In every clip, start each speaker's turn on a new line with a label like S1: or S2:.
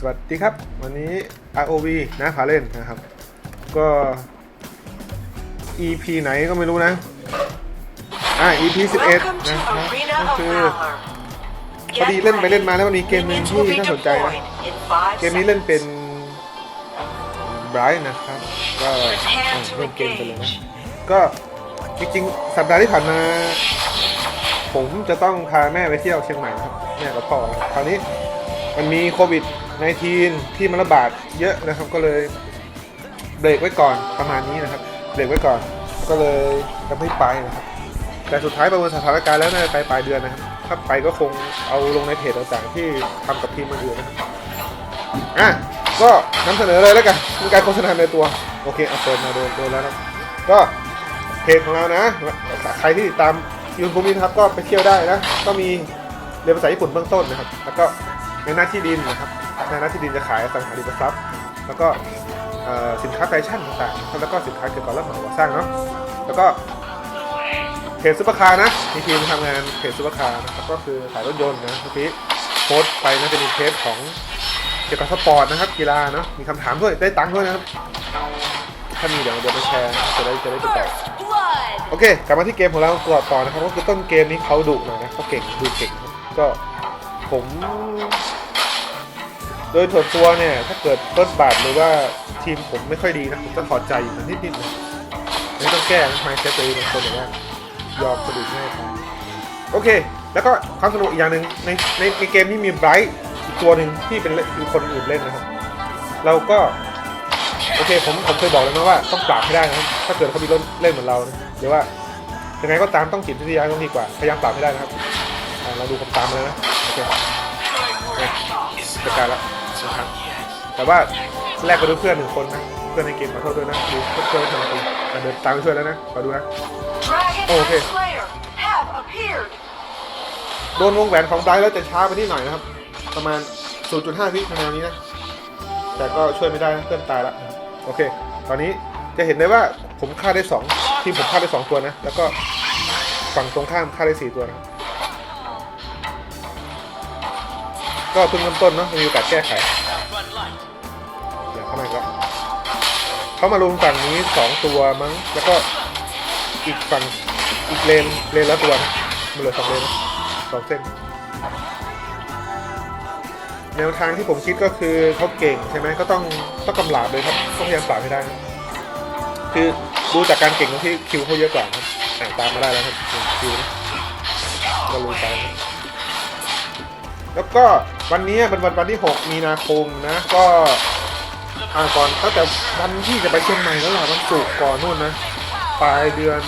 S1: สวัสดีครับ วันนี้ ROV นะพาเล่นนะครับ ก็ EP ไหนก็ไม่รู้นะ อ่า EP 11 นะครับก็คือพอดีเล่นไปเล่นมาแล้วมันมีเกมหนึ่งที่น่าสนใจนะ เกมนี้เล่นเป็นไบรท์นะครับ ก็อะเริ่มเกมไปเลยนะ ก็จริงๆ สัปดาห์ที่ผ่านมา ผมจะต้องพาแม่ไปเที่ยวเชียงใหม่นะครับ แม่กับพ่อนะครับคราวนี้มันมีโควิด -19 ที่มันระบาดเยอะนะครับก็เลยเบรกไว้ก่อนประมาณนี้นะครับเบรกไว้ก่อนก็เลยจะไม่ไปนะครับแต่สุดท้ายประเมินสถานการณ์แล้วน่าจะไปปลายเดือนนะครับถ้าไปก็คงเอาลงในเพจต่างๆที่ทำกับทีมอื่นนะครับอะก็นำเสนอเลยแล้วกันมีการโฆษณาในตัวโอเคเอาเปิดมาโดนโดนแล้วนะก็เพจของเรานะใครที่ติดตามยูนภูมินะครับก็ไปเที่ยวได้นะก็มีเรียนภาษาญี่ปุ่นเบื้องต้นนะครับ แล้วก็ในหน้าที่ดินนะครับ ในหน้าที่ดินจะขายสังหาริมทรัพย์ แล้วก็สินค้าแฟชั่นต่างๆ แล้วก็สินค้าเกี่ยวกับรับเหมาก่อสร้างเนาะ แล้วก็เพจซุปเปอร์คาร์นะมีทีมทำงานเพจซุปเปอร์คาร์นะครับก็คือขายรถยนต์นะเมื่อกี้โพสต์ไปนะจะมีเทปของเกี่ยวกับสปอร์ตนะครับกีฬาเนาะมีคำถามด้วยได้ตังค์ด้วยนะครับ ถ้ามีเดี๋ยวเดี๋ยวไปแชร์จะได้จะได้ตอบ
S2: blood.
S1: โอเค กลับมาที่เกมของเราต่อต่อนะครับก็คือต้นเกมนี้เขาดุหน่อยนะเขาเก่งดูเก่ง ก็ผม ดยส่วนตัวเนี่ย ถ้าเกิดต้นบาทหรือว่าทีมผมไม่ค่อยดีนะผมจะถอดใจอยู่นิดนิดๆนะไม่ต้องแก้ไมเซ็ตตัวเองเป็นคนอย่างนี้ยอมกระดูกง่ายไปโอเค แล้วก็ความสนุกอีกอย่างหนึ่งในในในเกมนี้มีไบรท์อีกตัวหนึ่งที่เป็นมีคนอื่นเล่นนะครับ เราก็โอเคผมผมเคยบอกแล้วนะว่าต้องปราบให้ได้นะครับถ้าเกิดเขามีเล่นเล่นเหมือนเรานะเดี๋ยวว่ายังไงก็ตามต้องจิตวิทยาต้องดีกว่าพยายามปราบให้ได้นะครับเราดูผมตามเลยนะโอเคเนี่ยจัดการแล้ว นะครับแต่ว่าแลกไปด้วยเพื่อนหนึ่งคนนะเพื่อนในเกมขอโทษด้วยนะดูเพื่อนทำตัวเดินตามไปช่วยแล้วนะขอดูนะ
S2: Dragon
S1: Okay.
S2: and Slayer have appeared.
S1: โดนวงแหวนของไบรท์แล้วจะช้าไปนิดหน่อยนะครับ ประมาณ 0.5วิคะแนนนี้นะ แต่ก็ช่วยไม่ได้นะเพื่อนตายละโอเค ตอนนี้จะเห็นได้ว่าผมฆ่าได้ 2 ทีมผมฆ่าได้ 2 ตัวนะ แล้วก็ฝั่งตรงข้ามฆ่าได้ 4 ตัวนะ ก็เพิ่งเริ่มต้นเนาะมีโอกาสแก้ไขเดี๋ยวเข้ามากแล้วเขามาลุมฝั่งนี้2ตัวมั้ง แล้วก็อีกฝั่งอีกเลนเลนละตัวนะมันเหลือสองเลนนะสองเส้น แนวทางที่ผมคิดก็คือเขาเก่งใช่ไหมก็ต้องต้องกำลาบเลยครับต้องพยายามปราบให้ได้นะคือดูจากการเก่งของที่คิวเขาเยอะกว่าครับอะตามมาได้แล้วครับคิวนะก็รู้ไปแล้วก็ วันนี้เป็นวันวันที่ 6 มีนาคมนะก็อ่าก่อนตั้งแต่วันที่จะไปเชียงใหม่แล้วล่ะวันศุกร์ก่อนนู่นนะปลายเดือน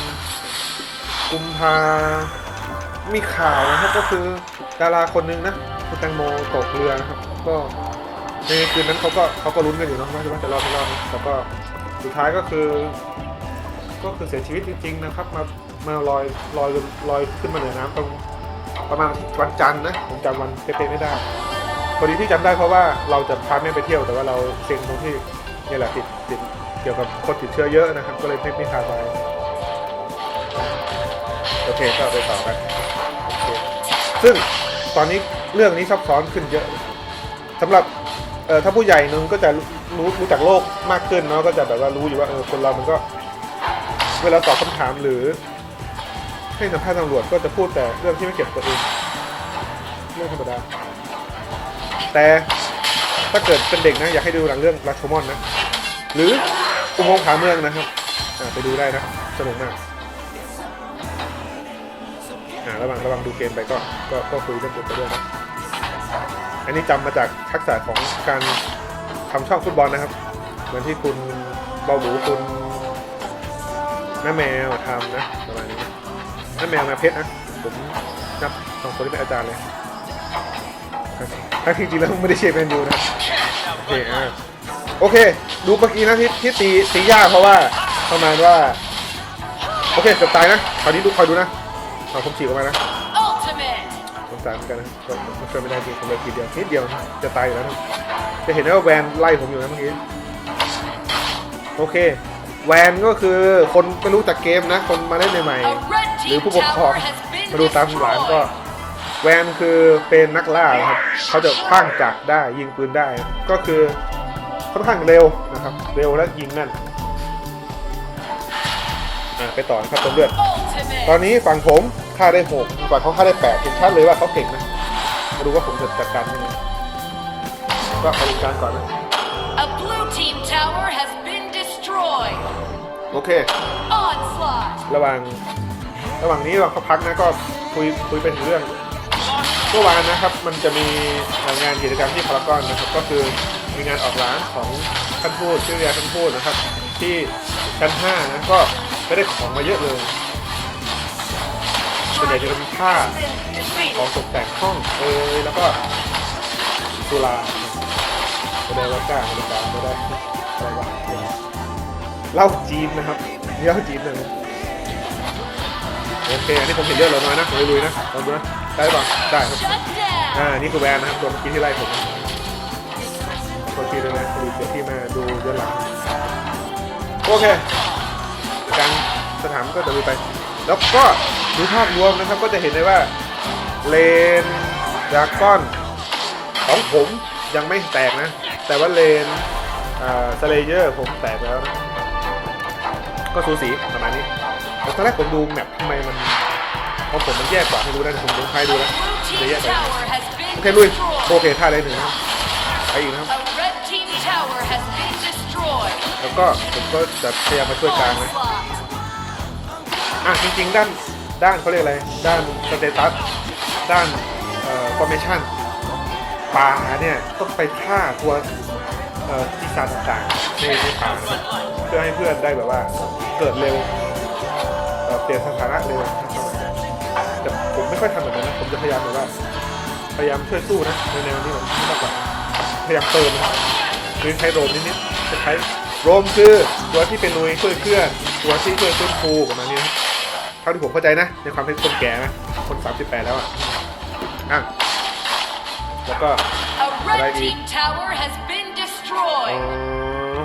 S1: กุมภามีข่าวนะครับก็คือดาราคนนึงนะคุณแตงโมตกเรือนะครับ ก็ในคืนนั้นเขาก็เขาก็ลุ้นกันอยู่นะว่าจะว่าจะรอดไม่รอดนะแต่ก็สุดท้ายก็คือ ก็คือเสียชีวิตจริงๆนะครับ มามาลอยลอยลอยขึ้นมาเหนือน้ำตรงประมาณวันจันทร์นะผมจำวันเป๊ะๆไม่ได้ พอดีที่จำได้เพราะว่าเราจะพาแม่ไปเที่ยวแต่ว่าเราเซ็งตรงที่นี่แหละติดติดเกี่ยวกับคนติดเชื้อเยอะนะครับ ก็เลยไม่ไม่พาไปโอเคก็ไปต่อกันซึ่งตอนนี้เรื่องนี้ซับซ้อนขึ้นเยอะสำหรับเอ่อถ้าผู้ใหญ่นึงก็จะรู้รู้จักโลกมากขึ้นเนาะก็จะแบบว่ารู้อยู่ว่าเออคนเรามันก็ เวลาตอบคำถามหรือให้สัมภาษณ์ตำรวจก็จะพูดแต่เรื่องที่ไม่เกี่ยวกับตัวเองเรื่องธรรมดา แต่ถ้าเกิดเป็นเด็กนะอยากให้ดูหนังเรื่องราชมอนนะ หรืออุโมงค์ผาเมืองนะครับไปดูได้นะสนุกมากอ่าระว่างระว่างดูเกมไปก็ก็ก็คุยเรื่องกฎไปด้วยนะอันนี้จำมาจากทักษะของการทำช่องฟุตบอลนะครับ เหมือนที่คุณเบาหมูคุณน้าแมวทำนะประมาณนี้น้าแมวมาเพชรนะผมนับสองคนที่เป็นอาจารย์เลย ถ้าจริงๆแล้วไม่ได้เชียร์แมนยูนะโอเคอ่าโอเค ดูเมื่อกี้นะที่ที่ตีตียากเพราะว่าประมาณว่า โอเคเกือบตายนะคราวนี้ดูคอยดูนะเอาผมฉีกออกมานะสงสารเหมือนกันนะมันช่วยไม่ได้จริงผมเลยทีเดียวนิดเดียวนะจะตายอยู่แล้วนะจะเห็นได้ว่าแวนไล่ผมอยู่นะเมื่อกี้โอเค แวนก็คือคนไม่รู้จักเกมนะ คนมาเล่นใหม่
S2: A red
S1: หรือผู้ปกครองมาดูตามหลานก็ แวนคือเป็นนักล่าครับเขาจะคว้างจักรได้ยิงปืนได้ ก็คือค่อนข้างเร็วนะครับ เร็วและยิงแม่นอะไปต่อนะครับตัวเลือด ตอน
S2: Ultimate.
S1: นี้ฝั่งผมฆ่าได้หกฝั่งเขาฆ่าได้แปดเห็นชัดเลยว่าเขาเก่งนะมาดูว่าผมจะจัดการยังไงก็เอาดูการก่อนนะ
S2: A blue team tower has been destroyed.
S1: โอเค
S2: Onslaught.
S1: ระหว่างระหว่างนี้เราเขาพักนะก็คุยคุยเป็นเรื่อง เมื่อวานนะครับมันจะมีงานกิจกรรมที่พารากอนนะครับก็คือมีงานออกร้านของท่านทูตชื่อเรียท่านทูตนะครับ ที่ชั้น5นะก็ไม่ได้ของมาเยอะเลยส่วนใหญ่จะเป็นผ้าของตกแต่งห้องเอยแล้วก็สุราไม่ได้ว่ากล้าไม่ได้กล้าไม่ได้อะไรวะเหล้าจีนนะครับเหล้าจีนเลยโอเคอันนี้ผมเห็นเลือดเราน้อยนะลุยๆนะลองดูนะ ได้ป่ะได้ครับ
S2: Shut
S1: อ่า
S2: down.
S1: นี่คือแวนนะครับตัวเมื่อกี้ที่ไล่ผมตัวที่ด้วยนะดูเดี๋ยวที่มาดูย้อนหลังโอเคกลางสถานก็จะลุยไป แล้วก็ดูภาพรวมนะครับก็จะเห็นได้ว่าเลนดราก้อนของผมยังไม่แตกนะ แต่ว่าเลนอ่าสเลเยอร์ผมแตกแล้วนะก็สูสีประมาณนี้แต่ตอนแรกผมดูแมปทำไมมัน พอผมมันแยกกว่าไม่รู้นะเดี๋ยวผมลองใครดู
S2: A
S1: นะ
S2: blue
S1: จะ
S2: team
S1: แยกไปยังไง
S2: tower has
S1: โอ
S2: been
S1: เคลุยโอ
S2: destroyed.
S1: เคท่าได้หนึ่งนะครับไปอีกนะครับ
S2: A red team tower has been destroyed.
S1: แล้วก็ผมก็จะพยายามมาช่วยกลางนะ
S2: Onslaught.
S1: อะจริงๆ ด้านด้านเขาเรียกอะไร ด้านสเตตัสด้านเอ่อฟอร์เมชั่นป่าเนี่ยต้องไปฆ่าตัวเอ่อปีศาจต่างๆในในป่านะครับเพื่อให้เพื่อนได้แบบว่าเกิดเร็วเอ่อเปลี่ยนสถานะเร็ว ไม่ค่อยทำแบบนั้นนะ ผมจะพยายามแบบว่า พยายามช่วยสู้นะในแนวนี้มันมากกว่าพยายามเติมนะคือใช้โรมนิดๆจะใช้โรมคือตัวที่เป็นนุยช่วยเพื่อนตัวที่ช่วยฟื้นฟูประมาณนี้นะเท่าที่ผมเข้าใจนะในความเป็นคนแก่นะคน 38 แล้วอะอะแล้วก็
S2: A red
S1: Righty.
S2: team tower has been
S1: อ๋อ
S2: destroyed.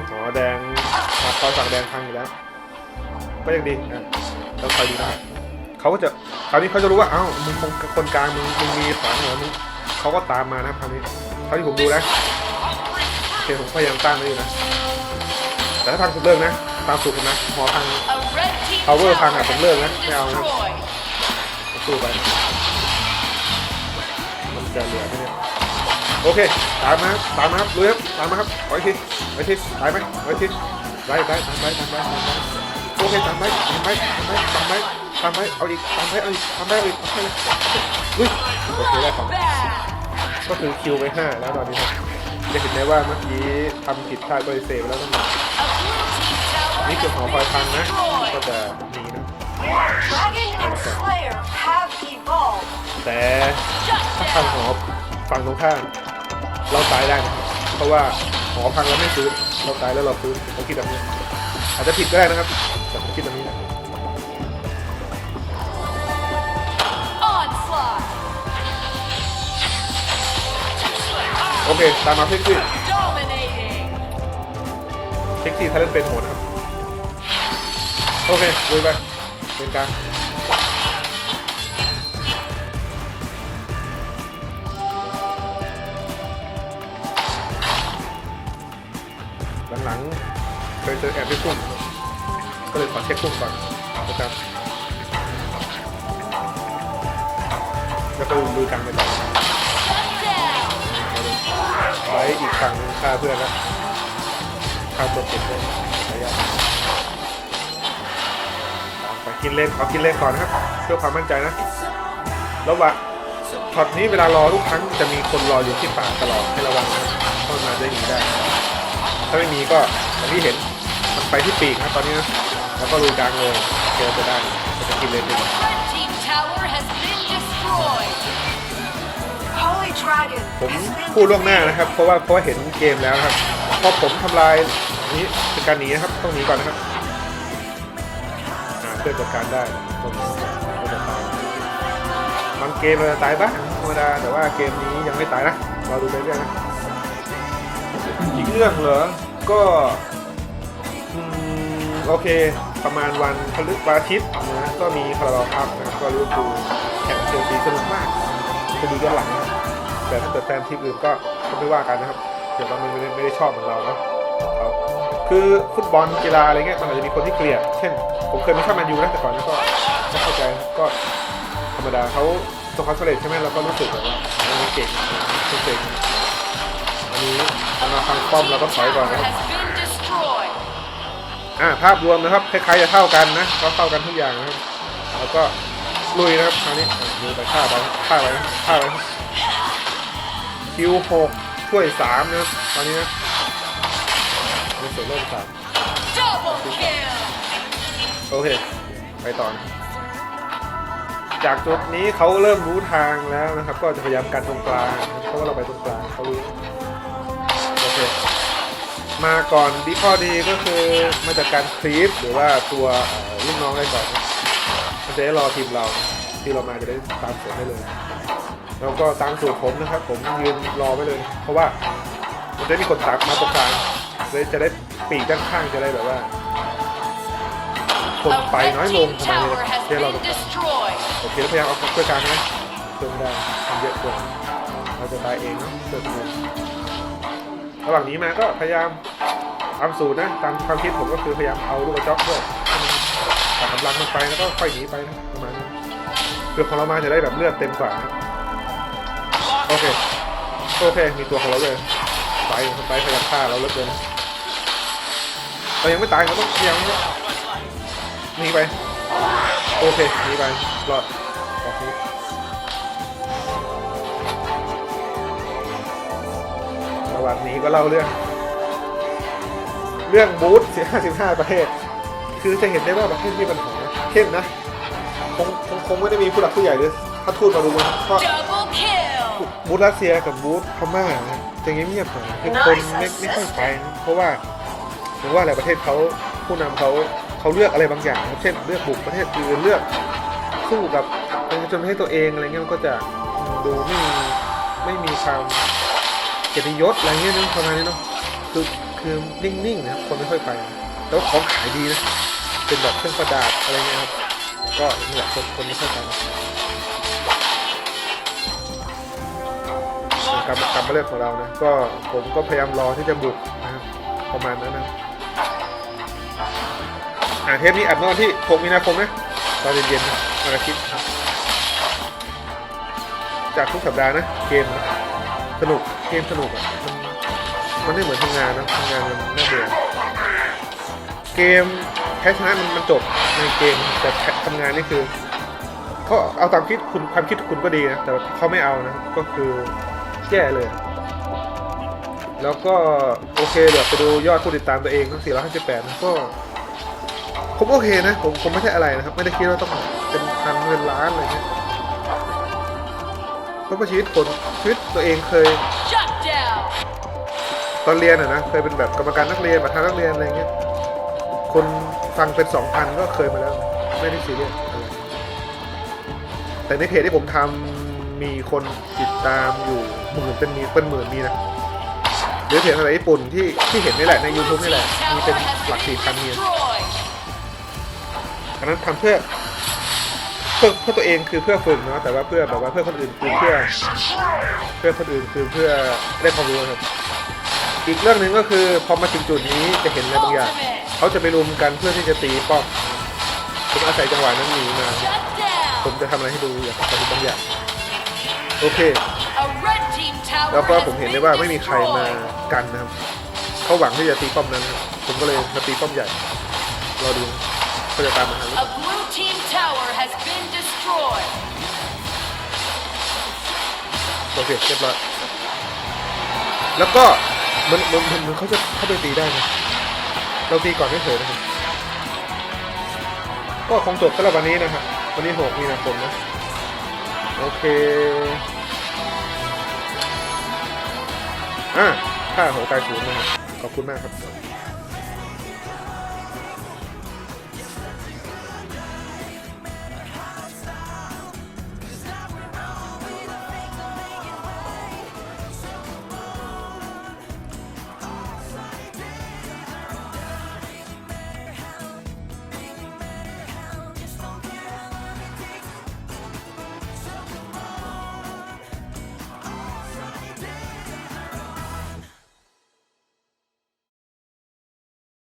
S1: หอแดงอะคอยสั่งแดงพังอยู่แล้วก็ยังดีอะแล้วคอยดูนะครับ เขาก็จะคราวนี้เขาจะรู้ว่าเอ้ามึงคนกลางมึงมึงมีฝังเหรอมึงเขาก็ตามมานะครับคราวนี้เท่าที่ผมดูนะโอเคผมพยายามตั้งไว้อยู่นะแต่ถ้าพังผมเลิกนะตามสูตรผมนะหอพัง
S2: A red team
S1: Power
S2: tower
S1: พังอะผมเลิกนะไม่เอานะสู้ไปมันจะเหลือไหมเนี่ยโอเคตามมาตามมาครับลุยครับตามมาครับขออีกทีขออีกทีตายไหมขออีกทีไปไปตามไปตามไปตามไปโอเคตามไปตามไปตามไปตามไป ตามไปเอาอีกตามไปเอาอีกตามไปเอาอีกเอาไปเลยลุยโอเคได้ของก็คือคิวไปห้าแล้วตอนนี้ครับจะเห็นได้ว่าเมื่อกี้ทำผิดพลาดก็เลยเซฟแล้วก็มานี่คือ
S2: has
S1: หอ
S2: ง
S1: คอยพังนะก็จะหนีนะแต่ถ้าพังหอฝั่งตรงข้ามเราตายได้นะเพราะว่าหอพังเราไม่ฟื้นเราตายแล้วเราฟื้นผมคิดแบบนี้อาจจะผิดก็ได้นะครับแต่ผมคิดแบบนี้นะ เคตามมาพิกซี่
S2: Dominating.
S1: พิกซี่ถ้าเล่นเป็นโหดนะครับ โอเคลุยไปเป็นกลางหลังๆเคยเจอแอบไปพุ่มก็เลยขอเช็คพุ่มก่อนนะครับแล้วก็ลุยกลางไปต่อ
S2: Shut down.
S1: ไว้อีกฝั่งหนึงฆ่าเพื่อนแล้วฆ่าตัวเก็บเลยระยะไปกินเล่นขอกินเล่นก่อนนะครับ เพื่อความมั่นใจนะแล้วว่าช็อตนี้เวลารอทุกครั้งจะมีคนรออยู่ที่ปาตลอดให้ระวังนะเข้ามาได้หนีได้ ถ้าไม่มีก็อย่างที่เห็นมันไปที่ปีกนะตอนนี้นะแล้วก็รูกลางเลยเจอจะได้จะกินเล่นดี ผมพูดล่วงหน้านะครับ เพราะว่าเพราะว่าเห็นเกมแล้วนะครับพอผมทำลายนี้เป็นการหนีนะครับต้องหนีก่อนนะครับอ่าเพื่อจัดการได้ตรงนี้ก็จะตายบางเกมเราจะตายบ้างธรรมดาแต่ว่าเกมนี้ยังไม่ตายนะเราดูไปเรื่อยนะอีกเรื่องเหรอก็อืมโอเค ประมาณวันพฤหัสวันอาทิตย์นะก็มีคาราบาวครับนะก็รู้ดูแข่งเชลซีสนุกมากไปดูย้อนหลังนะ แต่ถ้าเกิดแฟนทีมอื่นก็ก็ไม่ว่ากันนะครับเดี๋ยวเราไม่ได้ไม่ได้ชอบเหมือนเราเนาะครับคือฟุตบอลกีฬาอะไรเงี้ยมันอาจจะมีคนที่เกลียด เช่น ผมเคยไม่ชอบแมนยูนะแต่ก่อนก็ก็เข้าใจก็ธรรมดาเขาสบความสำเร็จใช่ไหมเราก็รู้สึกแบบว่าเออเก่งเก่งอันนี้เอามาฟังป้อมเราก็ถอยก่อนนะครับอ่าภาพรวมนะครับคล้ายๆจะเท่ากันนะก็เท่ากันทุกอย่างนะครับแล้วก็ลุยนะครับคราวนี้ดูไปฆ่าไปฆ่าไปฆ่าไป คิวหกช่วยสามนะตอนนี้นะมีส่วนร่วมสามโอเค ไปต่อนะจากจุดนี้เขาเริ่มรู้ทางแล้วนะครับ ก็จะพยายามกันตรงกลางเพราะว่าเราไปตรงกลางเขารู้โอเคมาก่อนดีข้อดีก็คือมาจากการคลีปหรือว่าตัวเอ่อลูกน้องได้ก่อนมันจะได้รอทีมเราที่เรามาจะได้ตามสวนได้เลย แล้วก็ตามสูตรผมนะครับ ผมยืนรอไว้เลย เพราะว่ามันจะได้มีคนตักมาตรงกลางเลยจะได้ปีกด้านข้างจะได้แบบว่าคนไปน้อยลง
S2: team
S1: ประมาณนี้นะที่เราต้องการโอเคแล้วพยายามเอาเพื่อกลางนะเติมได้ทำเยอะเกินเราจะตายเองเนาะเติมเงินระหว่างนี้มาก็พยายามตาสูตรนะตามความคิดผมก็คือพยายามเอาลูกกระจอกด้วยตัดกำลังมันไปแล้วก็ค่อยหนีไปนะประมาณนั้เพื่อของเรามาจะได้แบบเลือดเต็มกว่านะ อเคโอเคมีตัวของเราเลยไปไปพยายามฆ่าเราเลิกเกินเรายังไม่ตายเราต้องพยายามหนีไปโอเคหนีไปรอดออกนี้ระหว่างนี้ก็เล่าเรื่อง เรื่องบูธ55ประเทศ คือจะเห็นได้ว่าประเทศมีปัญหาเช่นนะคงคงคงไม่ได้มีผู้หลักผู้ใหญ่หรือถ้าทูตมาดูมันะ บูธรัสเซียกับบูธพม่านะจะเงียบๆหน่อยคือคนไม่ไม่ค่อยไปนะเพราะว่าผมว่าหลายประเทศเขาผู้นำเขาเขาเลือกอะไรบางอย่างนะเช่นเลือกบุกประเทศอื่นเลือกสู้กับประชาชนประเทศตัวเองอะไรเงี้ยมันก็จะดูไม่มีไม่มีความเกียรติยศอะไรเงี้ยนะประมาณนี้เนาะคือคือนิ่งๆนะครับคนไม่ค่อยไปนะแต่ว่าของขายดีนะเป็นแบบเครื่องประดับอะไรเงี้ยครับก็นี่แหละคนคนไม่ค่อยไปนะ กรรมกรรมเรื่องของเรานะก็ผมก็พยายามรอที่จะบุกนะครับประมาณนั้นนะอ่าเทปนี้อัดเมื่อนที่ 6 มีนาคมนะตอนเย็นๆนะวันอาทิตย์จากทุกสัปดาห์นะเกมนะสนุกเกมสนุกอะมันมันไม่เหมือนทำงานนะทำงานมันน่าเบื่อเกมแพ้ชนะมันมันจบในเกมแต่ทำงานนี่คือเขาเอาตามคิดคุณความคิดคุณก็ดีนะแต่เขาไม่เอานะก็คือ แย่เลย แล้วก็โอเคเดี๋ยวไปดูยอดผู้ติดตามตัวเองทั้ง458นะก็ผมโอเคนะผมผมไม่ใช่อะไรนะครับ ไม่ได้คิดว่าต้องเป็นพันเงินล้านอะไรเงี้ยเพราะว่าชีวิตคนชีวิตตัวเองเคยตอนเรียนอะนะเคยเป็นแบบกรรมการนักเรียนประธานนักเรียนอะไรเงี้ยคนฟังเป็นสองพันก็เคยมาแล้ว ไม่ได้ซีเรียสอะไรแต่ในเพจที่ผมทำมีคนติดตามอยู่ หมื่นเป็นมีเป็นหมื่นมีนะหรือเพจอะไรญี่ปุ่นที่ที่เห็นนี่แหละใน YouTube นี่แหละมีเป็นหลักสี่พันมีอันนั้นทำเพื่อเพื่อเพื่อตัวเองคือเพื่อฝึกเนาะแต่ว่าเพื่อแบบว่าเพื่อคนอื่นคือเพื่อ เพื่อคนอื่นคือเพื่อได้ความรู้ครับ อีกเรื่องหนึ่งก็คือพอมาถึงจุดนี้จะเห็นอะไรบางอย่างเขาจะไปรุมกันเพื่อที่จะตีป้อมผมอาศัยจังหวะนั้นหนีมา ผมจะทำอะไรให้ดูอยากทำบางอย่างโอเค แล้วก็
S2: has
S1: ผมเห็น
S2: been
S1: ได้ว่าไม่มีใครมา
S2: destroyed.
S1: กันนะครับเขาหวังที่จะตีป้อมนั้นครับผมก็เลยมาตีป้อมใหญ่รอดูเขาจะตามมาหาหรือเป
S2: A
S1: ล่า
S2: blue team tower has been destroyed.
S1: โอเคเรียบร้อยแล้วก็มันมันมันมันเขาจะเข้าไปตีได้นะเราตีก่อนไม่เฉยนะครับก็คงจบสำหรับวันนี้นะครับวันนี้หกมีนาคมนะโอเค อ่าค่าหัวใจศูนย์นะครับขอบคุณมากครับ